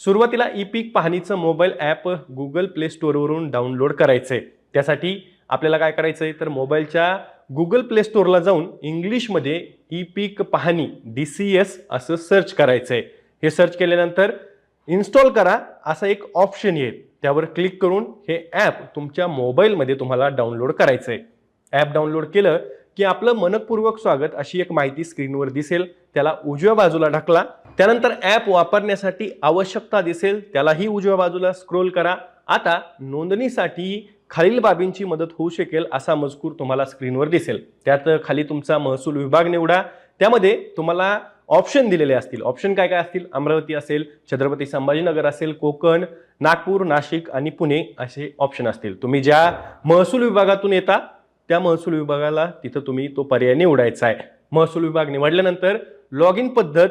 सुरुवातीला ई पीक पाहणीचं मोबाईल ॲप गुगल प्ले स्टोअरवरून डाउनलोड करायचं आहे त्यासाठी आपल्याला काय करायचं आहे तर मोबाईलच्या गुगल प्ले स्टोअरला जाऊन इंग्लिशमध्ये ई पीक पाहणी डी सी एस असं सर्च करायचं आहे हे सर्च केल्यानंतर इन्स्टॉल करा असा एक ऑप्शन येईल. त्यावर क्लिक करून हे ॲप तुमच्या मोबाईलमध्ये तुम्हाला डाउनलोड करायचं आहे ॲप डाउनलोड केलं की आपलं मनपूर्वक स्वागत अशी एक माहिती स्क्रीनवर दिसेल. त्याला उजव्या बाजूला ढकला. त्यानंतर ॲप वापरण्यासाठी आवश्यकता दिसेल त्यालाही उजव्या बाजूला स्क्रोल करा. आता नोंदणीसाठी खालील बाबींची मदत होऊ शकेल असा मजकूर तुम्हाला स्क्रीनवर दिसेल. त्यात खाली तुमचा महसूल विभाग निवडा. त्यामध्ये तुम्हाला ऑप्शन दिलेले असतील. ऑप्शन काय काय असतील? अमरावती असेल छत्रपती संभाजीनगर असेल कोकण नागपूर नाशिक आणि पुणे असे ऑप्शन असतील. तुम्ही ज्या महसूल विभागातून येता त्या महसूल विभागाला तिथं तुम्ही तो पर्याय निवडायचा आहे. महसूल विभाग निवडल्यानंतर लॉग इन पद्धत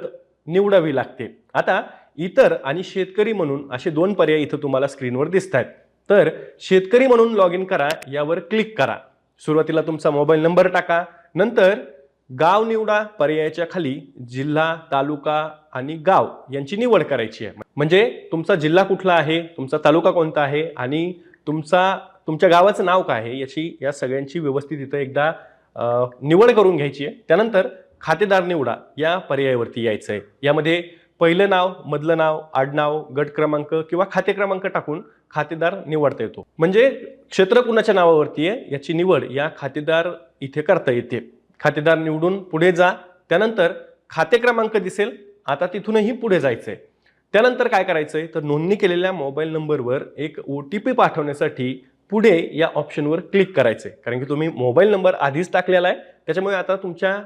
निवडावी लागते. आता इतर आणि शेतकरी म्हणून असे दोन पर्याय इथं तुम्हाला स्क्रीनवर दिसत आहेत तर शेतकरी म्हणून लॉग इन करा यावर क्लिक करा. सुरुवातीला तुमचा मोबाईल नंबर टाका नंतर गाव निवडा पर्यायाच्या खाली जिल्हा तालुका आणि गाव यांची निवड करायची आहे. म्हणजे तुमचा जिल्हा कुठला आहे तुमचा तालुका कोणता आहे आणि तुमचा तुमच्या गावाचं नाव काय आहे याची या सगळ्यांची व्यवस्थित इथं एकदा निवड करून घ्यायची आहे. त्यानंतर खातेदार निवडा या पर्यायावरती यायचं आहे यामध्ये पहिलं नाव मधलं नाव आडनाव गट क्रमांक किंवा खाते क्रमांक टाकून खातेदार निवडता येतो. म्हणजे क्षेत्र कुणाच्या नावावरती आहे याची निवड या खातेदार इथे करता येते. खातेदार निवडून पुढे जा त्यानंतर खाते क्रमांक दिसेल आता तिथूनही पुढे जायचंय. त्यानंतर काय करायचंय? तर नोंदणी केलेल्या मोबाईल नंबरवर एक ओ टी पी पाठवण्यासाठी पुढे या ऑप्शनवर क्लिक करायचंय. कारण की तुम्ही मोबाईल नंबर आधीच टाकलेला आहे. त्याच्यामुळे आता तुमच्या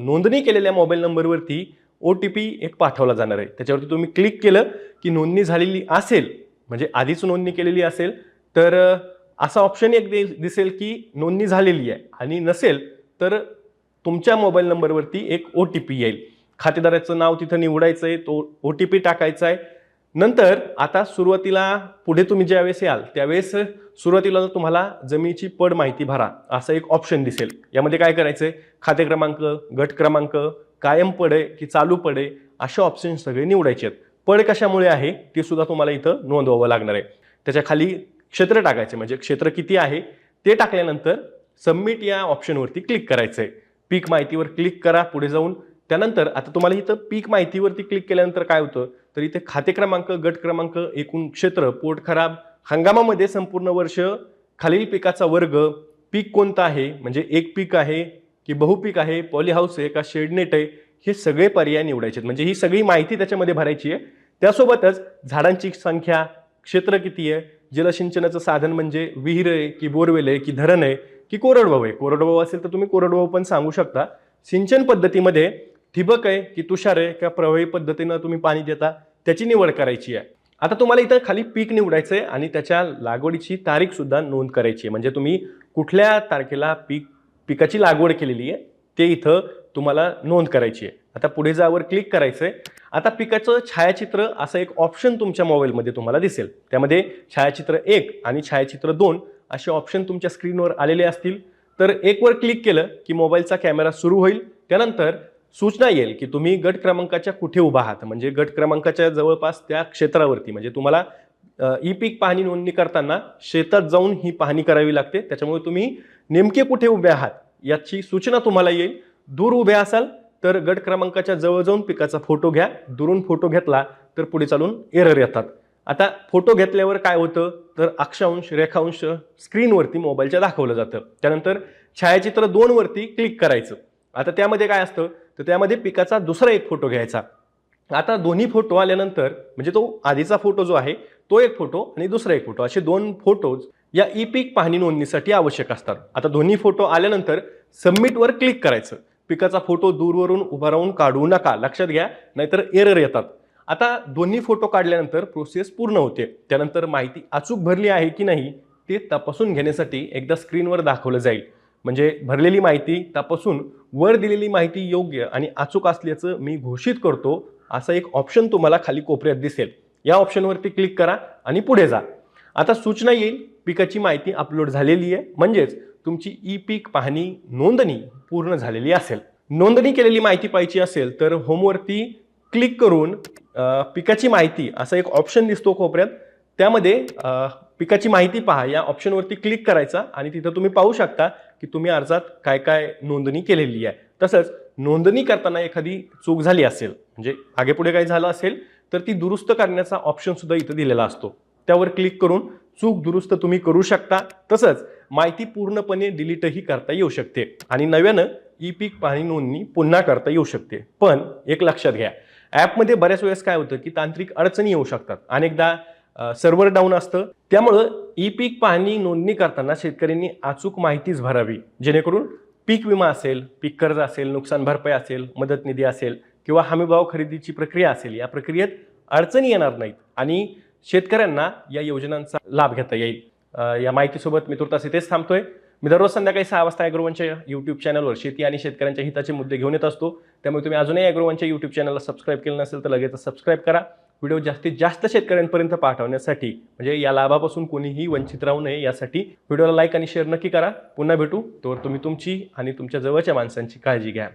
नोंदणी केलेल्या मोबाईल नंबरवरती ओ टी पी एक पाठवला जाणार आहे. त्याच्यावरती तुम्ही क्लिक केलं की नोंदणी झालेली असेल म्हणजे आधीच नोंदणी केलेली असेल तर असा ऑप्शन एक दि- दिसेल की नोंदणी झालेली आहे आणि नसेल तर तुमच्या मोबाईल नंबरवरती एक ओ टी पी येईल. खातेदाराचं नाव तिथं निवडायचं आहे तो ओ टी पी टाकायचा आहे नंतर आता सुरुवातीला पुढे तुम्ही ज्यावेळेस याल त्यावेळेस सुरुवातीला तुम्हाला जमिनीची पड माहिती भरा असं एक ऑप्शन दिसेल. यामध्ये काय करायचं आहे खाते क्रमांक गट क्रमांक कायम पडे की चालू पडे असे ऑप्शन सगळे निवडायचे आहेत. पड कशामुळे आहे ते सुद्धा तुम्हाला इथं नोंदवावं लागणार आहे. त्याच्याखाली क्षेत्र टाकायचे म्हणजे क्षेत्र किती आहे ते टाकल्यानंतर सबमिट या ऑप्शनवरती क्लिक करायचं आहे पीक माहितीवर क्लिक करा पुढे जाऊन त्यानंतर आता तुम्हाला इथं पीक माहितीवरती क्लिक केल्यानंतर काय होतं? तर इथे खाते क्रमांक गट क्रमांक एकूण क्षेत्र पोट खराब हंगामामध्ये संपूर्ण वर्ष खालील पिकाचा वर्ग पीक कोणता आहे? म्हणजे एक पीक आहे की बहुपीक आहे? पॉली हाऊस आहे का? शेडनेट आहे? हे सगळे पर्याय निवडायचे आहेत. म्हणजे ही सगळी माहिती त्याच्यामध्ये भरायची आहे. त्यासोबतच झाडांची संख्या क्षेत्र किती आहे? जलसिंचनाचं साधन म्हणजे विहीर आहे की बोरवेल आहे की धरण आहे की कोरडवाहू आहे? कोरडवाहू असेल तर तुम्ही कोरडवाहू पण सांगू शकता. सिंचन पद्धतीमध्ये ठिबक आहे की तुषार आहे का प्रवाही पद्धतीनं तुम्ही पाणी देता त्याची निवड करायची आहे. आता तुम्हाला इथं खाली पीक निवडायचं आहे आणि त्याच्या लागवडीची तारीख सुद्धा नोंद करायची आहे. म्हणजे तुम्ही कुठल्या तारखेला पीक पिकाची लागवड केलेली आहे ते इथं तुम्हाला नोंद करायची आहे. आता पुढे जावर क्लिक करायचं आहे. आता पिकाचं छायाचित्र असं एक ऑप्शन तुमच्या मोबाईलमध्ये तुम्हाला दिसेल. त्यामध्ये छायाचित्र एक आणि छायाचित्र दोन असे ऑप्शन तुमच्या स्क्रीनवर आलेले असतील. तर एकवर क्लिक केलं की मोबाईलचा कॅमेरा सुरू होईल. त्यानंतर सूचना येईल की तुम्ही गट क्रमांकाच्या कुठे उभा आहात. म्हणजे गट क्रमांकाच्या जवळपास त्या क्षेत्रावरती. म्हणजे तुम्हाला ई पीक पाहणी नोंदणी करताना शेतात जाऊन ही पाहणी करावी लागते. त्याच्यामुळे तुम्ही नेमके कुठे उभे आहात याची सूचना तुम्हाला येईल. दूर उभे असाल तर गट क्रमांकाच्या जवळ जाऊन पिकाचा फोटो घ्या. दुरून फोटो घेतला तर पुढे चालून एरर येतात. आता फोटो घेतल्यावर काय होतं? तर अक्षांश रेखांश स्क्रीनवरती मोबाईलच्या दाखवलं जातं. त्यानंतर छायाचित्र दोनवरती क्लिक करायचं. आता त्यामध्ये काय असतं? तर त्यामध्ये पिकाचा दुसरा एक फोटो घ्यायचा. आता दोन्ही फोटो आल्यानंतर म्हणजे तो आधीचा फोटो जो आहे तो एक फोटो आणि दुसरा एक फोटो. असे दोन फोटोज या ई पीक पाहणी नोंदणीसाठी आवश्यक असतात. आता दोन्ही फोटो आल्यानंतर सबमिटवर क्लिक करायचं. पिकाचा फोटो दूरवरून उभा राहून काढू नका. लक्षात घ्या नाहीतर एरर येतात. आता दोन्ही फोटो काढल्यानंतर प्रोसेस पूर्ण होते. त्यानंतर माहिती अचूक भरली आहे की नाही ते तपासून घेण्यासाठी एकदा स्क्रीनवर दाखवलं जाईल. म्हणजे भरलेली माहिती तपासून वर दिलेली माहिती योग्य आणि अचूक असल्याचं मी घोषित करतो असा एक ऑप्शन तुम्हाला खाली कोपऱ्यात दिसेल. या ऑप्शनवरती क्लिक करा आणि पुढे जा. आता सूचना येईल पिकाची माहिती अपलोड झालेली आहे. म्हणजेच तुमची ई पीक पाहणी नोंदणी पूर्ण झालेली असेल. नोंदणी केलेली माहिती पाहिजे असेल तर होमवरती क्लिक करून पिकाची माहिती असा एक ऑप्शन दिसतो कोपऱ्यात. त्यामध्ये पिकाची माहिती पहा. या ऑप्शनवरती क्लिक करायचा आणि तिथं तुम्ही पाहू शकता की तुम्ही अर्जात काय काय नोंदणी केलेली आहे. तसंच नोंदणी करताना एखादी चूक झाली असेल म्हणजे आगे पुढे काही झालं असेल तर ती दुरुस्त करण्याचा ऑप्शन सुद्धा इथं दिलेला असतो. त्यावर क्लिक करून चूक दुरुस्त तुम्ही करू शकता. तसंच माहिती पूर्णपणे डिलीटही करता येऊ शकते. आणि नव्यानं ई पीक पाहणी नोंदणी पुन्हा करता येऊ शकते. पण एक लक्षात घ्या ॲपमध्ये बऱ्याच वेळेस काय होतं की तांत्रिक अडचणी येऊ शकतात. अनेकदा सर्व्हर डाऊन असतं. त्यामुळं ई पीक पाहणी नोंदणी करताना शेतकऱ्यांनी अचूक माहितीच भरावी. जेणेकरून पीक विमा असेल पीक कर्ज असेल नुकसान भरपाई असेल मदत निधी असेल किंवा हमीभाव खरेदीची प्रक्रिया असेल या प्रक्रियेत अडचणी येणार नाहीत आणि शेतकऱ्यांना या योजनांचा लाभ घेता येईल. या माहितीसोबत मी तुर्तास इथेच थांबतोय. मी दररोज संध्याकाळी सहा वाजता अॅग्रोवनच्या यूट्यूब चॅनलवर शेती आणि शेतकऱ्यांच्या हिताचे मुद्दे घेऊन येत असतो. त्यामुळे तुम्ही अजूनही अॅग्रोवनच्या यूट्यूब चॅनलला सबस्क्राईब केलं नसेल तर लगेच सबस्क्राईब करा. व्हिडिओ जास्तीत जास्त शेतकऱ्यांपर्यंत पाठवण्यासाठी म्हणजे या लाभापासून कोणीही वंचित राहू नये यासाठी व्हिडिओला लाईक आणि शेअर नक्की करा. पुन्हा भेटू. तोवर तुम्ही तुमची आणि तुमच्या जवळच्या माणसांची काळजी घ्या.